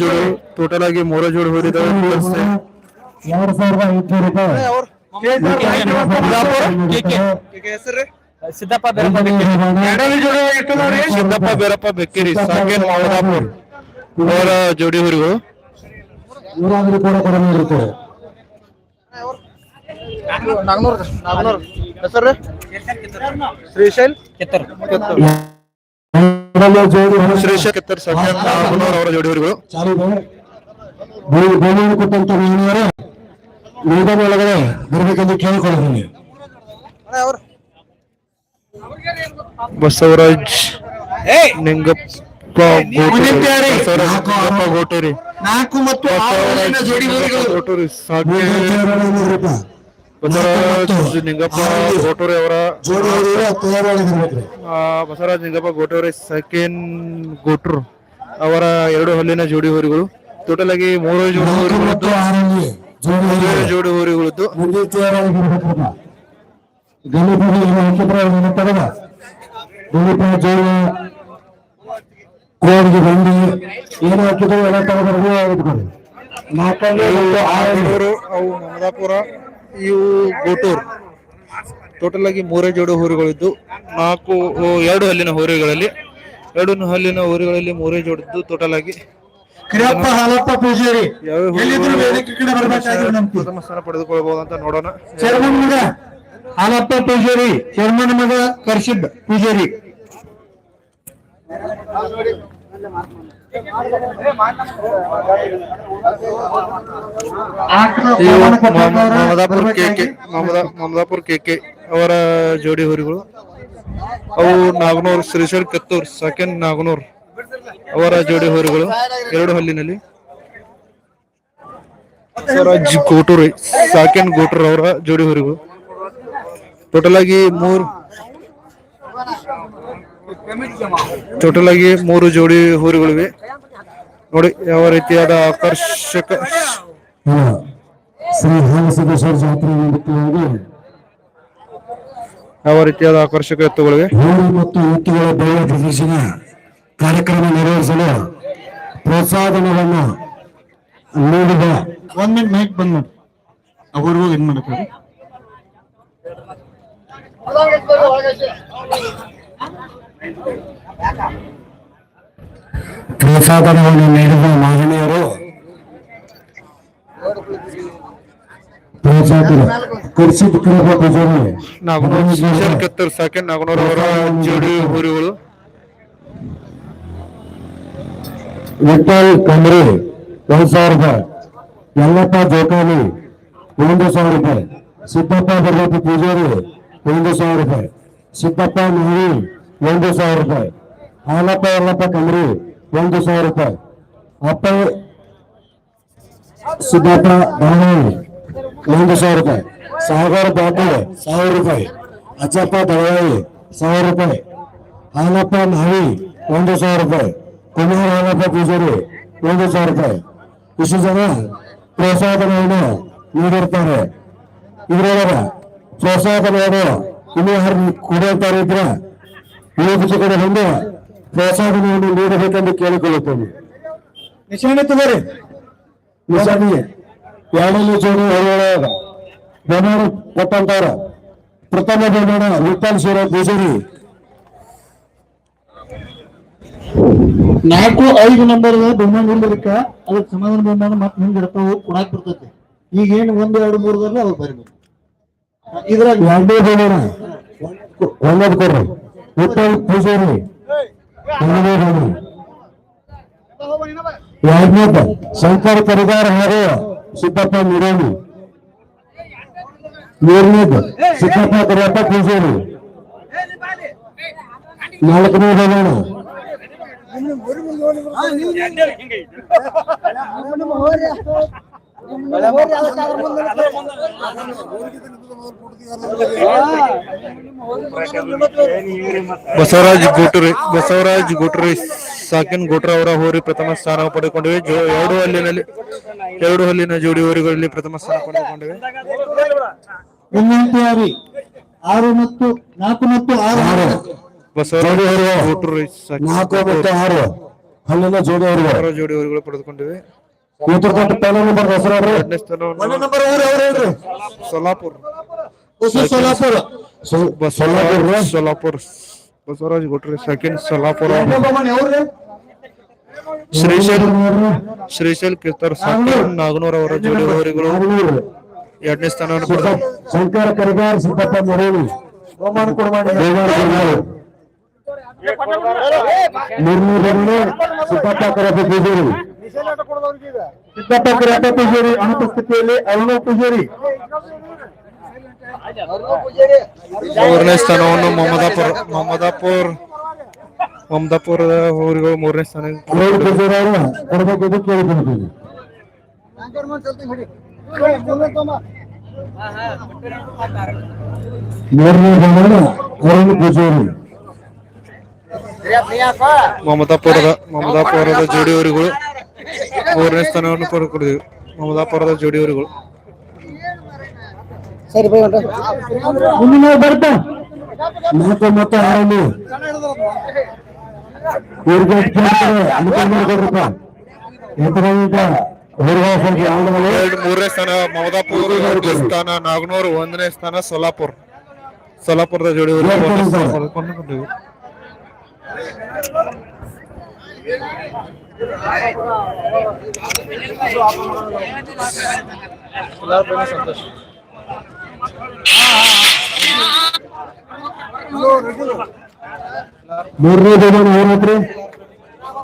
ಜೋಡಿ ಟೋಟಲ್ ಆಗಿ ಮೂರ ಜೋಡಿ ಹೋಗಿದ್ದಾರೆ ಎರಡು ಸಾವಿರದ ಐದುನೂರು ರೂಪಾಯಿ. ಸಿದ್ದಪ್ಪ ಬೇರೆ ಸಿದ್ದಪ್ಪ ಬೇರಪ್ಪ ಬೆಕ್ಕೇರಿ ಸಾಕೇನ್ ಮಾವದಾಪುರ್ ಅವರ ಜೋಡಿ ಹುರಿವು ಇವರಾದ್ರೂ ಕೂಡ ಕಡಿಮೆ ಇರುತ್ತೆ. ನಾಗ್ನೂರ್ ನಾಗ್ನೂರ್. ಹೆಸರು? ಶ್ರೀಶೈಲ್? ಕೆತ್ತರ್ ಶ್ರೇಷ ಕೆತ್ತರ್ ಅವರ ಜೋಡಿ ಹುರಿಗಳು ಚಾಲು ಇದೆ. ಭೂಮಿ ಭೂಮಿಯನ್ನು ಕೊಟ್ಟಂತ ಮಹಿಳೆಯರು ಮೈದಾನ ಒಳಗಡೆ ಬರಬೇಕೆಂದು ಕೇಳಿಕೊಳ್ಳುತ್ತೀನಿ. ಬಸವರಾಜ್ ನಿಂಗಪ್ಪ ಗೋಟೂರಿ. ನಾಲ್ಕು ಮತ್ತು ಜೋಡಿ ಗೋಟೂರಿ. ಬಸವರಾಜ್ ನಿಂಗಪ್ಪ ಗೋಟೋರೆ ಅವರ. ಬಸವರಾಜ್ ನಿಂಗಪ್ಪ ಗೋಟೂರಿ ಸೆಕೆಂಡ್ ಗೋಟ್ರು ಅವರ ಎರಡು ಹಲ್ಲಿನ ಜೋಡಿ ಹೋರಿಗಳು. ಟೋಟಲ್ ಆಗಿ ಮೂರು ಜೋಡಿ ಹೋರಿಗಳು ಜೋಡಿ ಹೋರಿಗಳು. ಮಾತಾಡಿ ಹೋರಿಗಳಿದ್ದು. ಏನು ಹಾಕಿದ್ರೆ ಎಲ್ಲ ಆರೂರು ಅವು ಮಮದಾಪುರ. ಇವು ಗೋಟೂರ್. ಟೋಟಲ್ ಆಗಿ ಮೂರೇ ಜೋಡಿ ಹೋರಿಗಳಿದ್ದು ನಾಲ್ಕು ಎರಡು ಹಲ್ಲಿನ ಹೋರಿಗಳಲ್ಲಿ ಎರಡು ಹಲ್ಲಿನ ಹೋರಿಗಳಲ್ಲಿ ಮೂರೇ ಜೋಡಿದ್ದು ಟೋಟಲ್ ಆಗಿ ಪ್ರಥಮ ಸ್ಥಾನ ಪಡೆದುಕೊಳ್ಳಬಹುದು ಅಂತ ನೋಡೋಣ. ಚೇರ್ಮನ್ ಮಗ ಹಾಲಪ್ಪ ಪೂಜಾರಿ ಚೇರ್ಮನ್ ಮಗ ಕರ್ಷಿದ್ ಪೂಜಾರಿ. ಮಮದಾಪುರ ಕೆಕೆ ಮಮದಾ ಮಮದಾಪುರ ಕೆಕೆ ಅವರ ಜೋಡಿ ಹೋರಿಗಳು ಅವು ನಾಗನೂರ್ ಶ್ರೀಶೈಲ್ ಕತ್ತೂರ್ ಸೆಕೆಂಡ್ ನಾಗನೂರ್ ಅವರ ಜೋಡಿ ಹೋರಿಗಳು ಎರಡು ಹಲ್ಲಿನಲ್ಲಿ. ಸ್ವರಾಜ್ ಗೋಟೂರ್ ಸೆಕೆಂಡ್ ಗೋಟೂರ್ ಅವರ ಜೋಡಿ ಹೋರಿಗಳು ಟೋಟಲ್ ಆಗಿ ಮೂರು ಟೋಟಲ್ ಆಗಿ ಮೂರು ಜೋಡಿ ಹೂರುಗಳಿವೆ ನೋಡಿ ಯಾವ ರೀತಿಯಾದ ಆಕರ್ಷಕ. ಶ್ರೀ ಹಾಲಸಿದ್ದೇಶ್ವರ ಜಾತ್ರೆ ನಿಮಿತ್ತವಾಗಿ ಯಾವ ರೀತಿಯಾದ ಆಕರ್ಷಕ ಎತ್ತುಗಳಿವೆ? ಮತ್ತು ಎತ್ತುಗಳ ಬೆಳೆ ಪ್ರದರ್ಶನ ಕಾರ್ಯಕ್ರಮ ನೆರವೇರಿಸಲು ಪ್ರೋತ್ಸಾಹಧನವನ್ನು ನೀಡಿದ ಒಂದ್ ಮಿನಿಟ್ ಮೈಕ್ ಬಂದ್ ಮಾಡಿ ಅವ್ರಿಗೂ ಏನ್ ಮಾಡಕ್ಕಾಗ ಪ್ರೋತ್ಸಾಹಧನವನ್ನು ನೀಡಿದ ಮಹನೀಯರು ಪ್ರೋತ್ಸಾಹಧನ ಕರ್ಷಿತ್ ಕೃಪಾ ಪೂಜಾರಿ ನಾಗನೂರ್ ಶ್ರೀಶೈಲ್ ಕೆತ್ತರ್ ಸಾಕೆನ್ ನಾಗನೂರ್ ಅವರ ಜೋಡಿ ಹೋರಿಗಳು ವಿಠಲ್ ಕಂಬ್ರಿ ಒಂದು ಸಾವಿರ ರೂಪಾಯಿ ಯಲ್ಲಪ್ಪ ಜೋಕಾಲಿ ಒಂದು ಸಾವಿರ ರೂಪಾಯಿ ಸಿದ್ದಪ್ಪ ಬರ್ಗತಿ ಪೂಜಾರಿ ಒಂದು ಸಾವಿರ ರೂಪಾಯಿ ಸಿದ್ದಪ್ಪ ನವಿ ಒಂದು ಸಾವಿರ ರೂಪಾಯಿ. ಹಾಲಪ್ಪ ಯಲ್ಲಪ್ಪ ಕಂಬ್ರಿ ಒಂದು ಸಾವಿರ ರೂಪಾಯಿ. ಅಪ್ಪ ಸಿದ್ದಪ್ಪ ದಳವಾಯಿ ಒಂದು ಸಾವಿರ ರೂಪಾಯಿ. ಸಾಗರ ಪಾಟೀಲ್ ಸಾವಿರ ರೂಪಾಯಿ. ಅಜ್ಜಪ್ಪ, ದಳವಾಯಿ, ಸಾವಿರ ರೂಪಾಯಿ. ಹಾಲಪ್ಪ ನಾವಿ ಒಂದು ಸಾವಿರ ರೂಪಾಯಿ. ಕುಮಾರ, ಹಾಲಪ್ಪ, ಪೂಜಾರಿ, ಒಂದು ಸಾವಿರ ರೂಪಾಯಿ. ಇಷ್ಟು ಜನ ಪ್ರೋತ್ಸಾಹಧನವನ್ನು ನೀಡಿರ್ತಾರೆ. ಇದ್ರೊಳಗ ಪ್ರೋತ್ಸಾಹಧನವನ್ನು ಇನ್ನೂ ಯಾರು ಕೊಡುತ್ತಾರೆ ಇದ್ರೆ ವೇದಿಕೆ ಪ್ರೋತ್ಸಾಹವನ್ನು ನೀಡಬೇಕೆಂದು ಕೇಳಿಕೊಳ್ಳುತ್ತೇನೆ. ನಿಶಾನೆ ತಗೋರಿ ನಿಜಾಮಿ ಎರಡನೇ ಜೋಡಿ ಹೊರೊಳಗ ಬೆಂಬಲ ಪಟ್ಟಂತಾರ ಪ್ರಥಮ ಬೆನಾಡ ವಿಠಲ್ ಸೂರ ಪೂಜಾರಿ ನಾಲ್ಕು ಐದು ನಂಬರ್ ಬೆಂಬಲ ನಿಲ್ಲದಕ್ಕ ಅದಕ್ಕೆ ಸಮಾಧಾನ ಬೆಂಬಲ ಮತ್ತೆ ಹಿಂದೆ ಇರ್ತಾವ ಕೊಡಾಕ್ ಬರ್ತೈತಿ. ಈಗ ಏನು ಒಂದು ಎರಡು ಮೂರದಲ್ಲಿ ಅವಾಗ ಬರಬೇಕು. ಇದ್ರಾಗ ಎರಡನೇ ಬೆಂಬಲ ಒಂದೊಂದು ಕೊಡ್ರಿ. ವಿಠಲ್ ಪೂಜಾರಿ ಒಂದನೇ ಬೆಂಬಲ ಎರಡನೇದು ಶಂಕರ್ ಕರಿಗಾರ ಹಾಗೂ ಸಿದ್ದಪ್ಪ ನಿರಾಣಿ ಮೂರನೇದು ಸಿದ್ದಪ್ಪ ಕರಿಯಪ್ಪ ಪೂಜಾರಿ ನಾಲ್ಕನೇ ಬೆಂಬಲ ಬಸವರಾಜ್ ಗೋಟ್ರಿ ಬಸವರಾಜ್ ಗೋಟ್ರಿ ಸಾಕಿನ್ ಗೋಟ್ರ ಅವರ ಹೋರಿ ಪ್ರಥಮ ಸ್ಥಾನ ಪಡೆದುಕೊಂಡಿವೆ. ಜೋ- ಎರಡು ಹಲ್ಲಿನಲ್ಲಿ ಎರಡು ಹಲ್ಲಿನ ಜೋಡಿ ಹೋರಿಗಳಲ್ಲಿ ಪ್ರಥಮ ಸ್ಥಾನ ಪಡೆದುಕೊಂಡಿವೆ. ಆರು ಮತ್ತು ನಾಲ್ಕು ಮತ್ತು ಆರು. ಬಸವರಾಜ್ ಗೋಟ್ರಿ ನಾಲ್ಕು ಮತ್ತು ಆರು. ಹಲ್ಲಿನ ಜೋಡಿ ಜೋಡಿ ಹೋರಿಗಳು ಪಡೆದುಕೊಂಡಿವೆ. ನೇತೃತ್ವ ಪೈಲ ನಂಬರ್ ಹೆಸರು ಅವ್ರಿ ಸ್ಥಾನವನ್ನು ನಂಬರ್ ಊರು ಅವ್ರು ಹೇಳ್ರಿ. ಸೊಲಾಪುರ್ ಹೊಸ Solapur so- Solapur Basavaraj Kotri second Solapur Shrishail Shrishail second Naganur ಅವರ ಜೋಡಿ ಅವರಿಗಳು. ಎರಡನೇ ಸ್ಥಾನವನ್ನು ಪಡೆದು ಶಂಕರ ಕರಿಗಾರ್ ಸಿದ್ದಪ್ಪ ಮೊರೇನಿ ಬಹುಮಾನ ಕೊಡಮಾಡಿ ಸಿದ್ದಪ್ಪ ಪೂಜಾರಿ ಸಿದ್ದಪ್ಪ ಕರಪೆ ಪೂಜಾರಿ ಅನುಪಸ್ಥಿತಿಯಲ್ಲಿ ಅರುಣ ಪೂಜಾರಿ. ಮೂರನೇ ಸ್ಥಾನವನ್ನು ಮಮದಾಪುರ್ ಮಮದಾಪುರ್ ಮಮದಾಪುರದ ಊರುಗಳು ಮೂರನೇ ಸ್ಥಾನ ಮೂರನೇ ಬಹುಮಾನ ಅರುಣ ಪೂಜಾರಿ. ಮಮದಾಪುರದ ಮಮದಾಪುರದ ಜೋಡಿ ಊರುಗಳು ಮೂರನೇ ಸ್ಥಾನವನ್ನು ಪಡೆದುಕೊಂಡಿವೆ ಮಮದಾಪುರದ ಜೋಡಿ ಸರಿ ಮುಂದಿನ ಬರ್ತಾ? ನಾಲ್ಕು ಮತ್ತು ಅನುಕೂಲ ಮಾಡಿಕೊಡ್ರಪ್ಪ ಎತ್ತರದಿಂದ ಎರಡು ಮೂರನೇ ಸ್ಥಾನ ಮಮದಾಪುರ ಸ್ಥಾನ ನಾಗನೂರು ಒಂದನೇ ಸ್ಥಾನ ಸೋಲಾಪುರ ಸೊಲಾಪುರದ ಜೋಡಿ ಒಂದನೇ ಸ್ಥಾನ ಪಡೆದುಕೊಂಡಿವೆ ಮೂರನೇ ಬಹುಮಾನ ಏನೈತ್ರಿ